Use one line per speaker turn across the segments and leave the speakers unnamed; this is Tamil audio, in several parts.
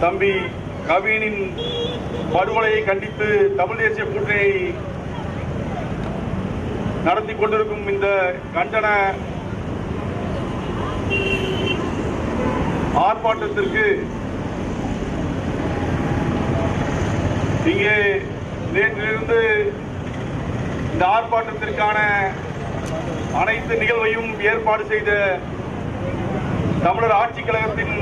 தம்பி கவினின் படுகொலையை கண்டித்து தமிழ் தேசிய கூட்டணியை நடத்தி கொண்டிருக்கும் இந்த கண்டன ஆர்ப்பாட்டத்திற்கு இங்கே நேற்றிலிருந்து இந்த ஆர்ப்பாட்டத்திற்கான அனைத்து நிகழ்வையும் ஏற்பாடு செய்த தமிழர் ஆட்சிக் கழகத்தின்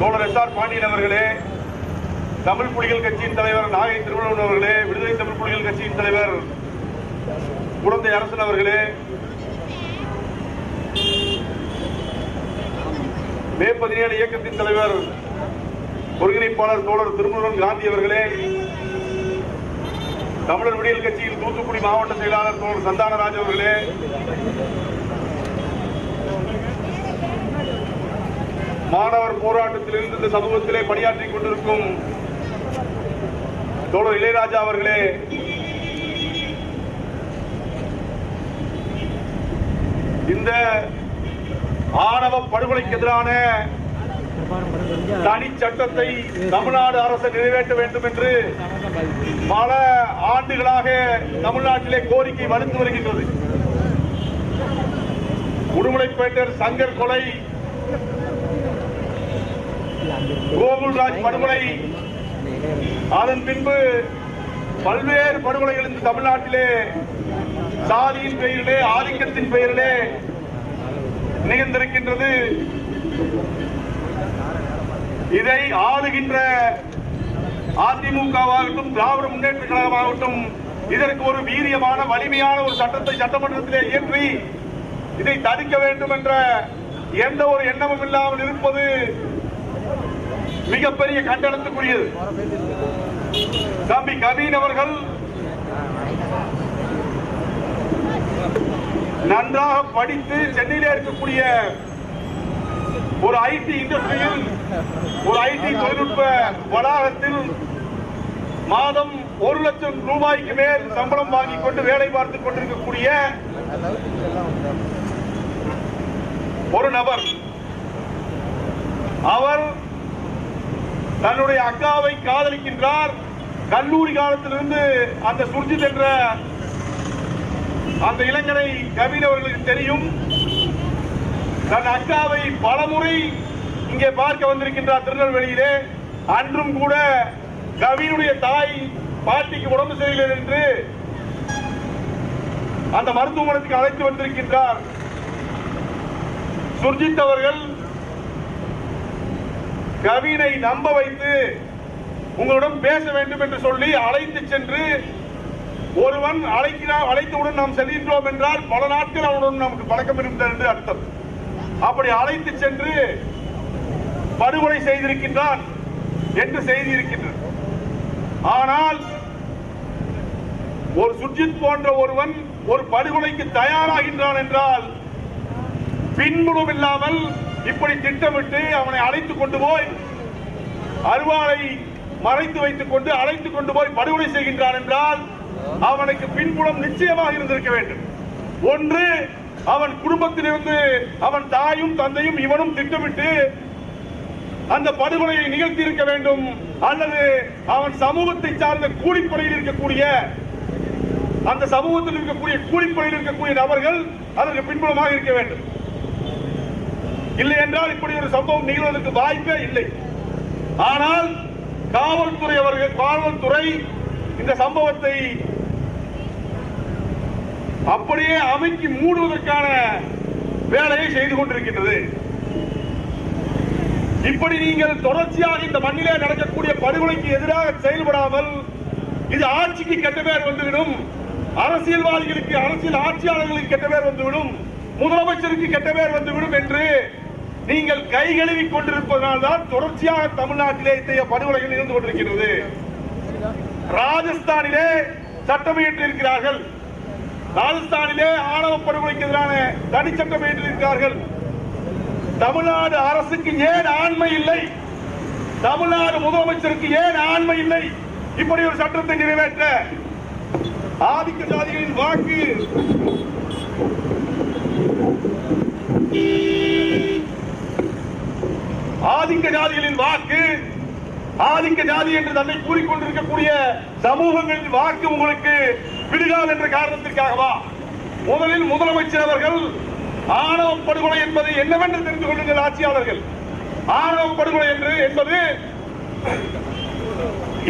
தோழர் எஸ் ஆர் பாண்டியன் அவர்களே தமிழ் புலிகள் கட்சியின் தலைவர் நாகை திருமணன் அவர்களே விடுதலை தமிழ் புலிகள் கட்சியின் தலைவர் குழந்தை அரசன் அவர்களே மே பதினேழு இயக்கத்தின் தலைவர் ஒருங்கிணைப்பாளர் தோழர் திருமுருகன் காந்தி அவர்களே தமிழர் விடியல் கட்சியின் தூத்துக்குடி மாவட்ட செயலாளர் தோழர் சந்தானராஜ் அவர்களே மாணவர் போராட்டத்தில் இருந்து இந்த சமூகத்திலே பணியாற்றி கொண்டிருக்கும் தோழர் இளையராஜா அவர்களே இந்த ஆணவ படுகொலைக்கு எதிரான தனி சட்டத்தை தமிழ்நாடு அரசு நிறைவேற்ற வேண்டும் என்று பல ஆண்டுகளாக தமிழ்நாட்டிலே கோரிக்கை வலுத்து வருகின்றது. உடுமலைப்பேட்டர் சங்கர் கொலை கோகுல்ராஜ் படுகொலை. அதன் பின்பு பல்வேறு படுகொலைகள் இந்த தமிழ்நாட்டிலே சாதியின் பெயரிலே ஆதிக்கத்தின் பெயரிலே நிகழ்ந்திருக்கின்றது. இதை ஆளுகின்ற அதிமுகவாகட்டும் திராவிட முன்னேற்ற கழகமாகட்டும் இதற்கு ஒரு வீரியமான வலிமையான ஒரு சட்டத்தை சட்டமன்றத்திலே இயற்றி இதை தடுக்க வேண்டும் என்ற எந்த ஒரு எண்ணமும் இல்லாமல் இருப்பது மிகப்பெரிய கண்டனத்துக்குரியது. தம்பி கவின் அவர்கள் நன்றாக படித்து சென்னையிலே இருக்கக்கூடிய ஒரு ஐடி இண்டஸ்ட்ரியில் ஒரு ஐடி தொழில்நுட்ப வளாகத்தில் மாதம் ஒரு லட்சம் ரூபாய்க்கு மேல் சம்பளம் வாங்கி கொண்டு வேலை பார்த்துக் கொண்டிருக்கக்கூடிய ஒரு நபர் அவர் தன்னுடைய அக்காவை காதலிக்கின்றார். கல்லூரி காலத்திலிருந்து அந்த சுர்ஜித் என்ற அந்த இளைஞனை கவின் அவர்களுக்கு தெரியும். தன் அக்காவை பலமுறை இங்கே பார்க்க வந்திருக்கின்றார் திருநெல்வேலியிலே. அன்றும் கூட கவினுடைய தாய் பாட்டிக்கு உடம்பு சரியில்லை என்று அந்த மருத்துவமனைக்கு அழைத்து வந்திருக்கின்றார். சுர்ஜித் அவர்கள் கவினை நம்ப வைத்து உங்களிடம் பேச வேண்டும் என்று சொல்லி அழைத்து சென்று ஒருவன் அழைக்கிறார் அழைத்தவுடன் நாம் செல்கின்றோம் என்றால் பல நாட்கள் அவனுடன் நமக்கு பழக்கம் இருந்தது என்று அர்த்தம். அப்படி அழைத்து சென்று படுகொலை செய்திருக்கின்றான் என்று செய்தி இருக்கின்றது. ஆனால் ஒரு சுர்ஜித் போன்ற ஒருவன் ஒரு படுகொலைக்கு தயாராகின்றான் என்றால் பின்புலம் இல்லாமல் இப்படி திட்டமிட்டு அவனை அழைத்துக் கொண்டு போய் அருவாளை மறைத்து வைத்துக் கொண்டு அழைத்துக் கொண்டு போய் படுகொலை செய்கின்றான் என்றால் அவனுக்கு பின்புலம் நிச்சயமாக இருந்திருக்க வேண்டும். ஒன்று அவன் குடும்பத்திலிருந்து அவன் தாயும் தந்தையும் இவனும் திட்டமிட்டு அந்த படுகொலையை நிகழ்த்தி இருக்க வேண்டும். அல்லது அவன் சமூகத்தை சார்ந்த கூலிப்படையில் இருக்கக்கூடிய அந்த சமூகத்தில் இருக்கக்கூடிய கூலிப்படையில் இருக்கக்கூடிய நபர்கள் அதற்கு பின்புலமாக இருக்க வேண்டும். இல்லை என்றால் இப்படி ஒரு சம்பவம் நிகழ்வதற்கு வாய்ப்பே இல்லை. ஆனால் காவல்துறை அவர்கள் காவல்துறை இந்த சம்பவத்தை அப்படியே அமைக்கி மூடுவதற்கான வேலையை செய்து கொண்டிருக்கின்றது. இப்படி நீங்கள் தொடர்ச்சியாக இந்த மண்ணிலே நடக்கக்கூடிய படுகொலைக்கு எதிராக செயல்படாமல் இது ஆட்சிக்கு கெட்ட பேர் வந்துவிடும். அரசியல்வாதிகளுக்கு அரசியல் ஆட்சியாளர்களுக்கு கெட்ட பேர் வந்துவிடும். முதலமைச்சருக்கு கெட்ட பேர் வந்துவிடும் என்று நீங்கள் கை கழுவி கொண்டிருப்பதனால் தான் தொடர்ச்சியாக தமிழ்நாட்டிலே இத்தகைய படுகொலைகள் இருந்து கொண்டிருக்கிறது. ராஜஸ்தானிலே சட்டம் இயற்றிருக்கிறார்கள் ராஜஸ்தானிலே ஆணவ படுகொலைக்கு எதிரான தனி சட்டம் இயற்றியிருக்கிறார்கள் தமிழ்நாடு அரசுக்கு ஏன் ஆண்மை இல்லை? தமிழ்நாடு முதலமைச்சருக்கு ஏன் ஆண்மை இல்லை? இப்படி ஒரு சட்டத்தை நிறைவேற்ற ஆதிக்க சாதிகளின் வாக்கு ஆதிக்க ஜாதிகளின் வாக்கு ஆதிக்க ஜாதி என்று தன்னை கூறிக்கொண்டிருக்கக்கூடிய சமூகங்களின் வாக்கு உங்களுக்கு விடுகால் என்ற காரணத்திற்காகவா? முதலில் முதலமைச்சர் அவர்கள் ஆணவ படுகொலை என்பது என்னவென்று தெரிந்து கொள்ளுங்கள் ஆட்சியாளர்கள். ஆணவ படுகொலை என்று என்பது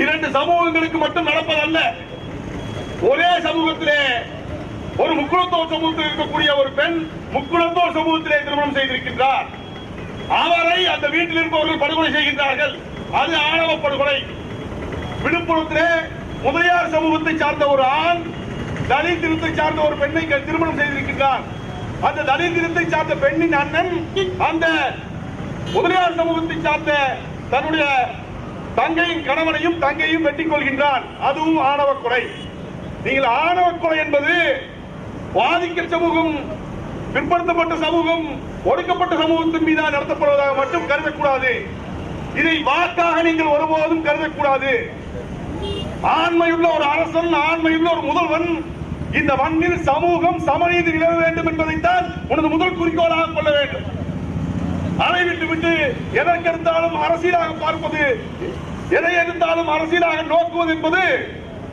இரண்டு சமூகங்களுக்கு மட்டும் நடப்பதல்ல. ஒரே சமூகத்திலே ஒரு முக்குளத்தோர் சமூகத்தில் இருக்கக்கூடிய ஒரு பெண் முக்குளத்தோர் சமூகத்திலே திருமணம் செய்திருக்கின்றார். அவரை அந்த வீட்டில் இருப்பவர்கள் படுகொலை செய்கின்றார்கள். அது ஆணவ படுகொலை. விழுப்புரத்திலே முதலியார் சமூகத்தை சார்ந்த ஒரு ஆண் தலித் இனத்தை சார்ந்த ஒரு பெண்ணை க- திருமணம் செய்திருக்கின்றார் அந்த தலித் இனத்தை சார்ந்த பெண்ணின் அண்ணன் அந்த முதலியார் சமூகத்தை சார்ந்த தன்னுடைய தங்கையின் கணவனையும் தங்கையும் வெட்டிக் கொள்கின்றான். அதுவும் ஆணவ கொலை. நீங்கள் ஆணவ கொலை என்பது வாதிக்க சமூகம் பிற்படுத்தப்பட்ட சமூகம் ஒடுக்கப்பட்ட சமூகத்தின் மீது நடத்தப்படுவதாக மட்டும் கருதக்கூடாது. இதை வாக்காக நீங்கள் ஒருபோதும் கருதக்கூடாது. ஆண்மையுள்ள ஒரு அரசன் ஆண்மையுள்ள ஒரு முதல்வன் இந்த மண்ணில் சமூகம் சமநீதி நிலவ வேண்டும் என்பதைத்தான் உனது முதல் குறிக்கோளாக கொள்ள வேண்டும். அதை விட்டு எதற்கெடுத்தாலும் அரசியலாக பார்ப்பது எதை எடுத்தாலும் அரசியலாக நோக்குவது என்பது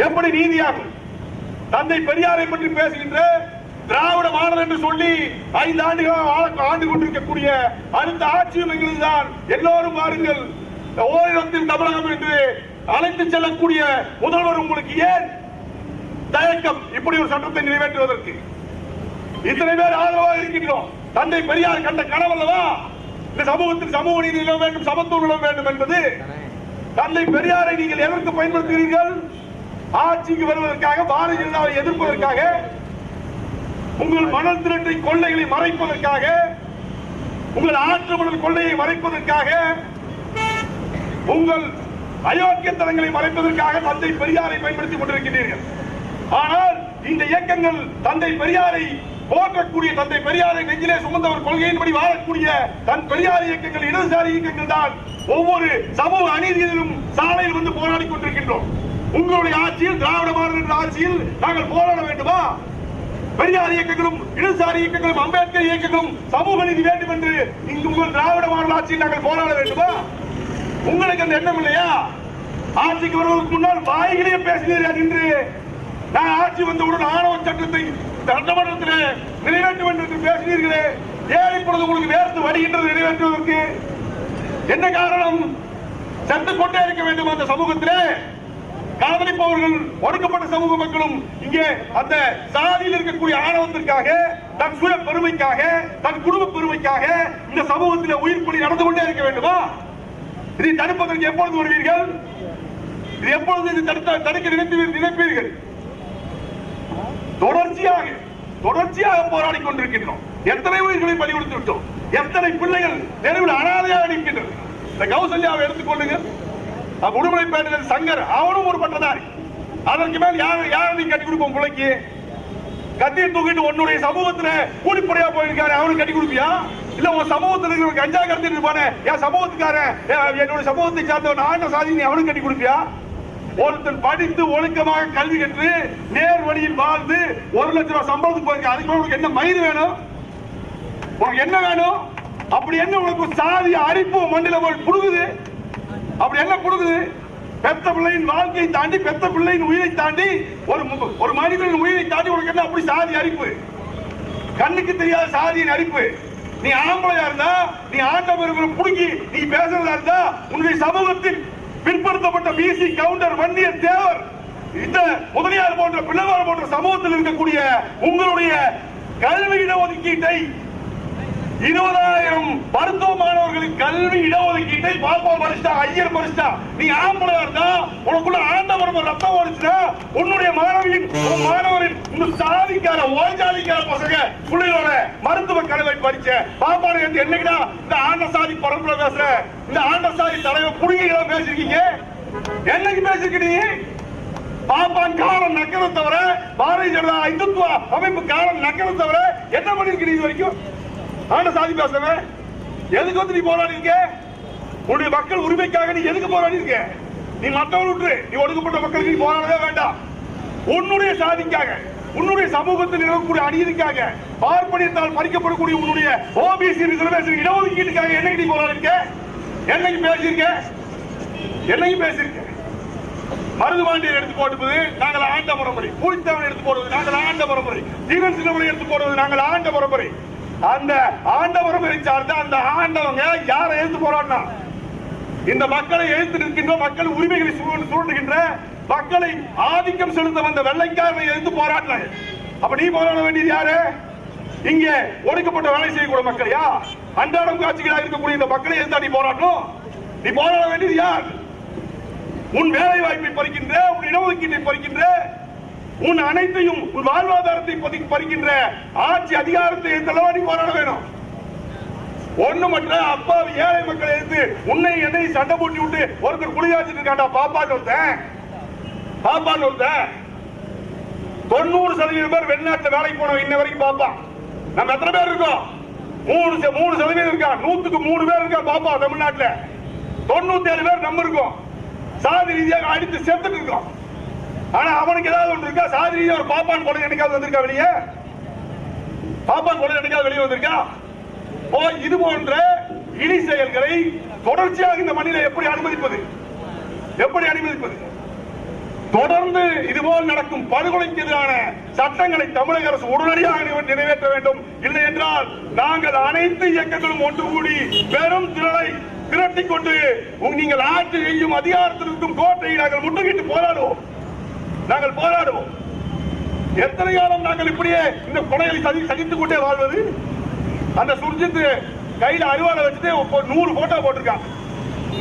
எப்படி நீதியாகும்? தந்தை பெரியாரை பற்றி பேசுகின்ற திராவிட மாடல் என்று சொல்லி ஐந்து ஆண்டுகளாக ஆண்டு கொண்டிருக்கக்கூடிய அடுத்த ஆட்சியும் எங்களுதுதான் எல்லோரும் வாருங்கள். ஓரிடத்தில் தமிழகம் என்று அழைத்து செல்லக்கூடிய முதல்வர் உங்களுக்கு ஏன் தயக்கம்? இப்படி ஒரு சட்டத்தை நிறைவேற்றுவதற்கு. இத்தனை பேர் ஆதரவாக இருக்கின்றோம். தந்தை பெரியார் கண்ட கனவல்லவா இந்த சமூகத்தில் சமூக நீதி நிலவ வேண்டும் சமத்துவம் நிலவ வேண்டும் என்பது. தந்தை பெரியாரை நீங்கள் எதற்கு பயன்படுத்துகிறீர்கள்? ஆட்சிக்கு வருவதற்காக பாரதிய ஜனதாவை எதிர்ப்பதற்காக உங்கள் மணல் திரட்டை கொள்ளைகளை மறைப்பதற்காக உங்கள் ஆற்று மணல் கொள்ளையை மறைப்பதற்காக உங்கள் அயோக்கியத்தனங்களை மறைப்பதற்காக தந்தை பெரியாரை பயன்படுத்திக் கொண்டிருக்கிறீர்கள் ஆனால் இந்த இயக்கங்கள் தந்தை பெரியாரை போற்றக்கூடிய தந்தை பெரியாரை நெஞ்சிலே சுமந்தவர் கொள்கையின்படி வாழக்கூடிய தன் பெரியார் இயக்கங்கள் இடதுசாரி இயக்கங்கள் தான் ஒவ்வொரு சமூக அநீதியிலும் சாலையில் வந்து போராடி கொண்டிருக்கின்றோம். உங்களுடைய ஆட்சியில் திராவிட மாடல் என்ற ஆட்சியில் நாங்கள் போராட வேண்டுமா? பெரியார் இயக்கங்களும் இடதுசாரி இயக்கங்களும் அம்பேத்கர் இயக்கங்களும் சமூக நீதி வேண்டும் என்று இங்கு உங்கள் திராவிட மாடல் ஆட்சியில் நாங்கள் போராட வேண்டுமா? உங்களுக்கு அந்த எண்ணம் இல்லையா? ஆட்சிக்கு வருவதற்கு முன்னால் வாய்களையே பேசினீர்கள் என்று நான் ஆட்சி வந்தவுடன் ஆணவ சட்டத்தை சட்டமன்றத்தில் நிறைவேற்ற வேண்டும் என்று பேசினீர்களே. ஏன் இப்பொழுது உங்களுக்கு வேர்த்து வருகின்றது நிறைவேற்றுவதற்கு? என்ன காரணம்? சென்று கொண்டே இருக்க வேண்டும் அந்த சமூகத்திலே. காதலிப்பவர்கள் ஒடுக்கப்பட்ட சமூக மக்களும் இங்கே அந்த சாதியில் இருக்கக்கூடிய ஆணவத்திற்காக தன் சுய பெருமைக்காக தன் குடும்ப பெருமைக்காக இந்த சமூகத்தில் உயிர் பலி நடந்து கொண்டே இருக்க வேண்டுமா? இதை தடுப்பதற்கு எப்பொழுது வருவீர்கள்? இது எப்பொழுது இது தடுத்த தடுக்க நினைத்து நினைப்பீர்கள்? தொடர்ச்சியாக தொடர்ச்சியாக போராடி கொண்டிருக்கின்றோம். எத்தனை உயிர்களை பலி கொடுத்து விட்டோம்? எத்தனை பிள்ளைகள் தெருவில் அனாதையாக நிற்கின்றது இந்த கௌசல்யாவை எடுத்துக்கொள்ளுங்க உடுமலைப்பேட்டையில் சங்கர் அவனும் ஒரு பட்டதாரி. அதற்கு மேல் யார் யார் நீ கட்டி கொடுப்போம் பிள்ளைக்கு? கத்தியை தூக்கிட்டு உன்னுடைய சமூகத்துல கூலிப்படையா போயிருக்காரு அவனுக்கு கட்டி கொடுப்பியா? இல்ல உன் சமூகத்துல இருக்கிற கஞ்சா கடத்திட்டு இருப்பானே? என் சமூகத்துக்காரன் என்னோட சமூகத்தை சார்ந்தவன் ஆண்ட சாதி நீ அவனுக்கு கட்டி கொடுப்பியா? ஒருத்தன் படித்து ஒழுக்கமாக கல்வி கற்று நேர் வழியில் வாழ்ந்து ஒரு லட்சம் ரூபாய் சம்பளத்துக்கு போயிருக்க அதுக்கு உனக்கு என்ன மயிறு வேணும்? உனக்கு என்ன வேணும்? அப்படி என்ன உனக்கு சாதி அரிப்பு மண்ணில போய் புடுகுது அப்படி என்ன கொடுக்குது பெத்த பிள்ளையின் வாழ்க்கையை தாண்டி பெத்த பிள்ளையின் உயிரை தாண்டி ஒரு ஒரு மனிதனின் உயிரை தாண்டி உனக்கு என்ன அப்படி சாதி அரிப்பு கண்ணுக்கு தெரியாத சாதியின் அரிப்பு நீ ஆம்பளையா இருந்தா நீ ஆண்டவர் புடுங்கி நீ பேசுறதா இருந்தா உன்னுடைய சமூகத்தில் பிற்படுத்தப்பட்ட பிசி கவுண்டர் வன்னியர் தேவர் இந்த முதலியார் போன்ற பிள்ளைவார் போன்ற சமூகத்தில் இருக்கக்கூடிய உங்களுடைய கல்வி இடஒதுக்கீட்டை இருபதாயிரம் மருத்துவ மாணவர்களுக்கு கல்வி இடஒதுக்கீட்டை பாப்பா படிச்சா ஐயர் படிச்சா நீ ஆம்பளையா இருந்தா உனக்குள்ள ஆண்டவர் ரத்தம் ஓடிச்சுனா உன்னுடைய மாணவியின் மாணவரின் இந்த சாதிக்கார ஓய்ஜாதிக்கார பசங்க பிள்ளைகளோட மருத்துவ கல்வி படிச்ச பாப்பா என்று என்னைக்குடா இந்த ஆண்ட சாதி பரம்பரை பேசுற? இந்த ஆண்ட சாதி தலைவர் புடிங்க பேசிருக்கீங்க என்னைக்கு பேசிருக்கீங்க பாப்பான் காலம் நக்கதை தவிர பாரதிய ஜனதா இந்துத்துவ அமைப்பு காலம் நக்கதை தவிர என்ன பண்ணிருக்கீங்க இது வரைக்கும்? ஆண்ட சாதி பேசுறவன்? எதுக்கு வந்து நீ போராடி இருக்க? உன்னுடைய மக்கள் உரிமைக்காக நீ எதுக்கு போராடி இருக்க? நீ மற்றவர்கள் விட்டு நீ ஒடுக்கப்பட்ட மக்களுக்கு நீ போராடவே வேண்டாம். உன்னுடைய சாதிக்காக உன்னுடைய சமூகத்தில் இருக்கக்கூடிய அநீதிக்காக பார்ப்பனியத்தால் பறிக்கப்படக்கூடிய உன்னுடைய ஓபிசி ரிசர்வேஷன் இடஒதுக்கீட்டுக்காக என்னைக்கு நீ போராடிருக்க என்னைக்கு பேசியிருக்க? என்னைக்கு பேசியிருக்க? மருதுபாண்டியர் எடுத்து போடுவது நாங்கள் ஆண்ட பரம்பரை பூலித்தவன் எடுத்து போடுவது நாங்கள் ஆண்ட பரம்பரை ஜீவன் சின்னமலை எடுத்து போடுவது நாங்கள் ஆண்ட பரம்பரை அந்த ஆண்டவரும் பரம்பரை சார்ந்த அந்த ஆண்டவங்க யாரை எழுந்து போராடினா? இந்த மக்களை எழுத்து நிற்கின்ற மக்கள் உரிமைகளை சூழ்- மக்களை ஆதிக்கம் செலுத்த வந்த வெள்ளைக்காரனை எழுந்து போராடினாங்க அப்ப நீ போராட வேண்டியது யாரு? இங்கே ஒடுக்கப்பட்ட வேலை செய்யக்கூடிய மக்களையா அன்றாடம் காட்சிகளாக இருக்கக்கூடிய இந்த மக்களை எழுத்தா நீ போராடணும்? நீ போராட வேண்டியது யார்? உன் வேலை வாய்ப்பை பறிக்கின்ற உன் இடஒதுக்கீட்டை பறிக்கின்ற உன் அனைத்தையும் உன் வாழ்வாதாரத்தை பதி- பறிக்கின்ற ஆட்சி அதிகாரத்தை தலைவாணி போராட வேணும். ஒண்ணு மட்டும் அப்பா ஏழை மக்களை எடுத்து உன்னை என்னை சண்டை போட்டி விட்டு ஒருத்தர் குளியாச்சிட்டு இருக்காண்டா பாப்பான்னு ஒருத்தன். பாப்பான்னு ஒருத்தன். தொண்ணூறு சதவீதம் பேர் வெளிநாட்டுல வேலைக்கு போனோம் இன்ன வரைக்கும் பாப்பா நம்ம எத்தனை பேர் இருக்கோம்? மூணு ச- மூணு சதவீதம் இருக்கா? நூத்துக்கு மூணு பேர் இருக்கா பாப்பா தமிழ்நாட்டுல? தொண்ணூத்தி ஏழு பேர் நம்ம இருக்கோம். சாதி ரீதியாக அடித்து சேர்த்துட்டு இருக்கோம். ஆனா அவனுக்கு ஏதாவது ஒன்று இருக்கா? சாதி ஒரு பாப்பான் கொலை என்னைக்காவது வந்திருக்கா வெளியே? பாப்பான் கொலை என்னைக்காவது வெளியே வந்திருக்கா? ஓ இது போன்ற இனி செயல்களை தொடர்ச்சியாக இந்த மண்ணில எப்படி அனுமதிப்பது? எப்படி அனுமதிப்பது? தொடர்ந்து இதுபோல் நடக்கும் படுகொலைக்கு எதிரான சட்டங்களை தமிழக அரசு உடனடியாக நிறைவேற்ற வேண்டும். இல்லை என்றால் நாங்கள் அனைத்து இயக்கங்களும் ஒன்று கூடி பெரும் திரளை திரட்டி கொண்டு நீங்கள் ஆட்சி செய்யும் அதிகாரத்திற்கும் கோட்டையை நாங்கள் முற்றுகிட்டு போராடுவோம். நாங்கள் போராடுவோம். எத்தனை காலம் நாங்கள் இப்படியே இந்த கொலையை சதி சகித்துக் கொண்டே வாழ்வது? அந்த சுர்ஜித் கையில அருவாளை வச்சுட்டு நூறு போட்டோ போட்டிருக்கான்.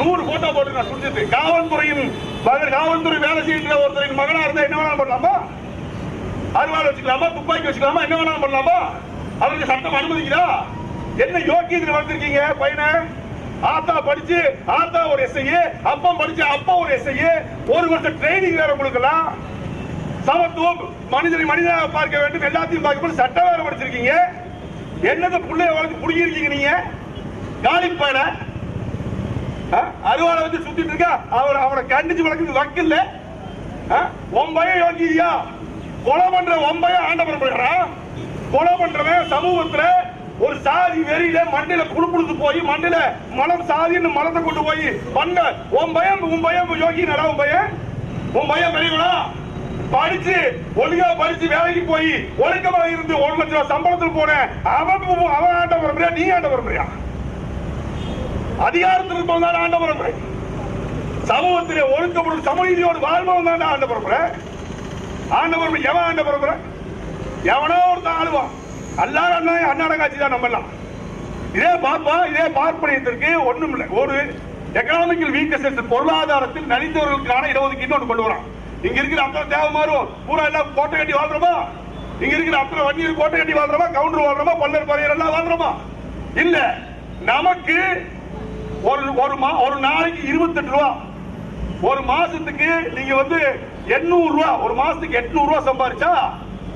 நூறு போட்டோ போட்டிருக்கான் சுர்ஜித் காவல்துறையின் மகன் காவல்துறை வேலை செய்கிற ஒருத்தரின் மகனா இருந்தா என்ன வேணாலும் பண்ணலாமா? அருவாள் வச்சுக்கலாமா? துப்பாக்கி வச்சுக்கலாமா? என்ன வேணாலும் பண்ணலாமா? அவருக்கு சட்டம் அனுமதிக்கிறா என்ன யோக்கியத்தில் வந்திருக்கீங்க பையனை? ஆத்தா படிச்சு ஆத்தா ஒரு எஸ்ஐ அப்பா படிச்சு அப்பா ஒரு எஸ்ஐ ஒரு வருஷம் ட்ரைனிங் வேற கொடுக்கலாம் சமத்துவம் மனிதனை மனிதனாக பார்க்க வேண்டும். எல்லாத்தையும் பார்க்க சட்டம் வேற படிச்சிருக்கீங்க என்னது பிள்ளைய வளர்த்து புடிங்கிருக்கீங்க நீங்க? காலி பையன? அருவாளை வச்சு சுத்திட்டு இருக்கா? அவர் அவனை கண்டிச்சு வளர்க்குறது வக்கில்ல. உன் பயம் யோகியா கொலை பண்ற உன் பயம் ஆண்டவன் பண்றா கொலை பண்றவன் சமூகத்துல ஒரு சாதி வெறியில மண்ணில குடுக்குடுத்து போய் மண்ணில மலம் சாதின்னு மலத்தை கொண்டு போய் பண்ண. உன் பயம் உன் பயம் யோகி நடா உன் பயம் உன் பயம் பெரியவனா? படிச்சு ஒழுங்கா படிச்சு வேலைக்கு போய் ஒழுக்கமா இருந்து ஒரு லட்சம் ரூபாய் சம்பளத்தில் போன அவன் அவன் ஆண்ட வரமுறையா நீ ஆண்ட வரமுறையா அதிகாரத்தில் இருப்பவன் தான் ஆண்ட வரமுறை சமூகத்திலே ஒழுக்கப்படும் சமநீதியோடு வாழ்பவன் தான் ஆண்ட பரம்பரை ஆண்ட பரம்பரை எவன் ஆண்ட பரம்பரை எவனோ ஒருத்தன் ஆளுவான். எல்லாரும் அண்ணா அண்ணாட காட்சி தான் நம்பலாம் இதே பாப்பா இதே பார்ப்பனியத்திற்கு ஒண்ணும் இல்லை ஒரு எக்கனாமிக்கல் வீக்கஸ் பொருளாதாரத்தில் நலிந்தவர்களுக்கான இடஒதுக்கீடு ஒன்று கொண்டு வரான். இங்க இருக்கிற அத்தனை தேவமாரும் பூரா எல்லாம் கோட்டை கட்டி வாழ்றோமா? இங்க இருக்கிற அத்தனை வண்டியில் கோட்டை கட்டி வாழ்றோமா? கவுண்டர் வாழ்றோமா? பல்லர் பறையர் எல்லாம் வாழ்றோமா? இல்ல நமக்கு ஒரு ஒரு மா ஒரு நாளைக்கு இருபத்தெட்டு ரூபா. ஒரு மாசத்துக்கு நீங்க வந்து எண்ணூறு ரூபா ஒரு மாசத்துக்கு எட்நூறு ரூபா சம்பாதிச்சா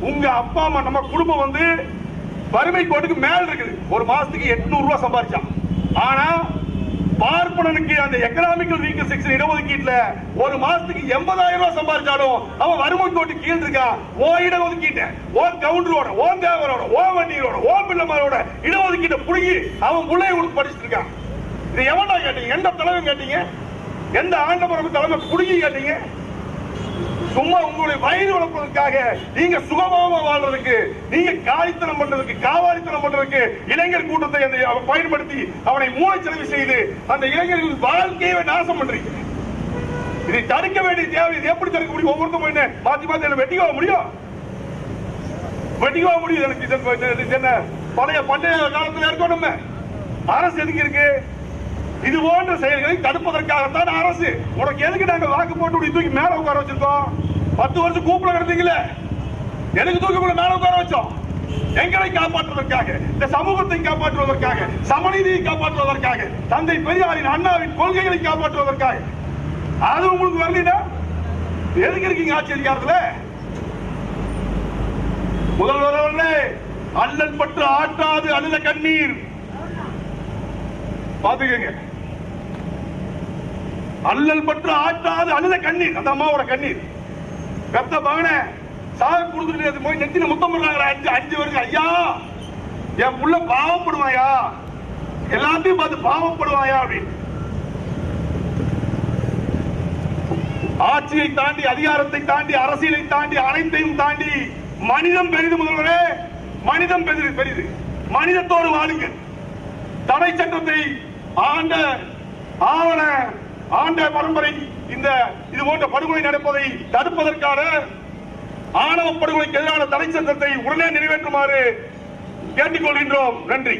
உங்க அப்பா அம்மா நம்ம குடும்பம் வந்து வறுமை கோட்டுக்கு மேல இருக்குது. ஒரு மாசத்துக்கு எட்நூறு ரூபா சம்பாதிச்சான் ஆனா பார்ப்பனனுக்கு அந்த எக்கனாமிக்கல் வீக்கர் செக்ஷன் இடஒதுக்கீட்டுல ஒரு மாசத்துக்கு எண்பதாயிரம் ரூபாய் சம்பாதிச்சாலும் அவன் வறுமை கோட்டு கீழ் இருக்கா ஓ இடஒதுக்கீட்ட ஓ கவுண்டரோட ஓ தேவரோட ஓ வண்டியரோட ஓ பிள்ளைமாரோட இடஒதுக்கீட்டை புடுங்கி அவன் பிள்ளைய கொடுத்து படிச்சுட்டு இருக்கான் இது எவன்டா கேட்டீங்க? எந்த தலைவன் கேட்டீங்க? எந்த ஆண்டவரம் தலைமை புடுங்கி கேட்டீங்க? சும்மா உங்களுடைய வயிறு வளர்ப்பதற்காக நீங்க சுகமாக வாழ்றதுக்கு நீங்க காலித்தனம் பண்றதுக்கு காவாலித்தனம் பண்றதுக்கு இளைஞர் கூட்டத்தை அந்த பயன்படுத்தி அவனை மூளைச்சலவை செய்து அந்த இளைஞர்கள் வாழ்க்கையை நாசம் பண்றீங்க. இதை தடுக்க வேண்டிய தேவை இது எப்படி தடுக்க முடியும்? ஒவ்வொருத்தரும் போய் என்ன? மாத்தி மாத்தி என்ன வெட்டிக்கவா முடியும்? வெட்டிக்கவா முடியும்? எனக்கு இது என்ன? பழைய பண்டைய காலத்துல இருக்கோம் நம்ம அரசு எதுக்கு இருக்கு? இது போன்ற செயல்களை தடுப்பதற்காகத்தான் அரசு. உனக்கு எதுக்கு நாங்க வாக்கு போட்டு தூக்கி மேல உட்கார வச்சிருக்கோம்? பத்து வருஷம் கூப்பிட கிடந்தீங்களே. எதுக்கு தூக்கி உங்களை மேல உட்கார வச்சோம்? எங்களை காப்பாற்றுவதற்காக இந்த சமூகத்தை காப்பாற்றுவதற்காக சமநீதியை காப்பாற்றுவதற்காக தந்தை பெரியாரின் அண்ணாவின் கொள்கைகளை காப்பாற்றுவதற்காக. அது உங்களுக்கு வரலனா எதுக்கு இருக்கீங்க ஆட்சி அதிகாரத்துல முதல்வர் அவர்களே அல்லல் பற்று ஆட்டாது அழுத கண்ணீர். பாத்துக்கங்க அல்லல் பற்று ஆற்றாது அழுத கண்ணீர். அந்த அம்மாவோட கண்ணீர். பெத்த மகனே சாக கொடுத்துட்டு போய் நெத்தின முத்தம் அஞ்சு அஞ்சு வருஷம் ஐயா என் புள்ள பாவப்படுவாயா? எல்லாத்தையும் பார்த்து பாவப்படுவாயா அப்படின்னு. ஆட்சியை தாண்டி அதிகாரத்தை தாண்டி அரசியலை தாண்டி அனைத்தையும் தாண்டி மனிதம் பெரிது முதல்வரே. மனிதம் பெரிது பெரிது. மனிதத்தோடு வாழுங்கள். தடை சட்டத்தை ஆண்ட ஆவண ஆண்ட பரம்பரை இந்த இது போன்ற படுகொலை நடப்பதை தடுப்பதற்கான ஆணவ படுகொலைக்கு எதிரான தடை சட்டத்தை உடனே நிறைவேற்றுமாறு கேட்டுக்கொள்கின்றோம். நன்றி.